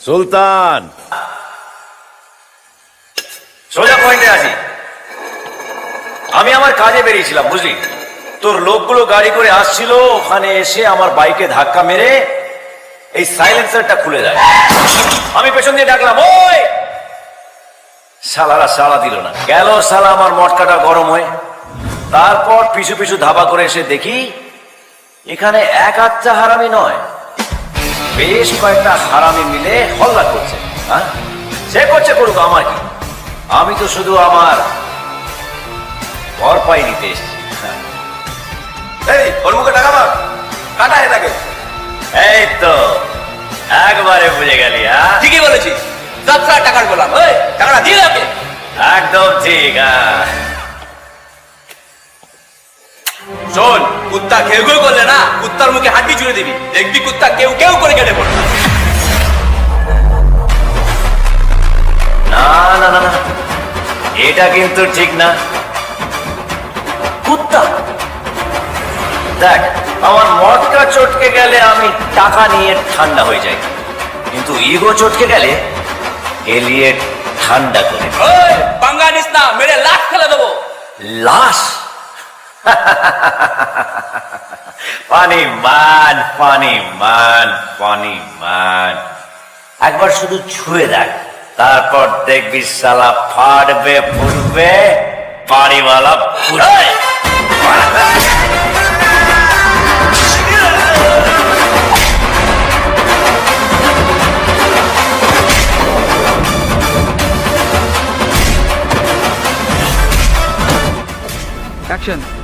সুলতান। সোজা পয়েন্টে আসি। আমি আমার কাজে বেরিয়েছিলাম, বুঝলি? তোর লোকগুলো গাড়ি করে আসছিল, ওখানে এসে আমার বাইকে ধাক্কা মেরে এই সাইলেন্সারটা খুলে দেয়। আমি পেছন দিয়ে ডাকলাম, ওই! শালারা সালা দিল না। গেল শালা আমার মটকাটা গরম হয়ে। তারপর পিছু পিছু ধাবা করে এসে দেখি, এখানে এক আচ্ছা হারামি নয় বেশ কয়েকটা হারামি মিলে হল্লা করছে হ্যাঁ? সে করছে করুক আমার কি আমি তো শুধু আমার ঘর পাই নিতে এসেছি এই ওর মুখে টাকা মার। কাটা এটাকে এই তো একবারে বুঝে গেলি হ্যাঁ? ঠিকই বলেছিস। যাত্রা টাকার গোলাম ওই টাকাটা দিয়ে একদম ঠিক হ্যাঁ। শোন কুত্তা কেউ কেউ করলে না কুত্তার মুখে হাড্ডি জুড়ে দিবি। দেখবি কুত্তা কেউ কেউ করে কেটে পড়বে। না না না না এটা কিন্তু ঠিক না। কুত্তা। দেখ আমার মদটা চটকে গেলে আমি টাকা নিয়ে ঠান্ডা হয়ে যাই। কিন্তু ইগো চটকে গেলে এলিয়ে ঠান্ডা করে পাঙ্গা নিস না মেরে লাশ ফেলে দেবো। লাশ? পানি মান পানি মান পানি মান একবার শুধু ছুঁয়ে দেখ তারপর দেখবি সালা ফাটবে ফুটবে বাড়িওয়ালা ফুটবে। Action.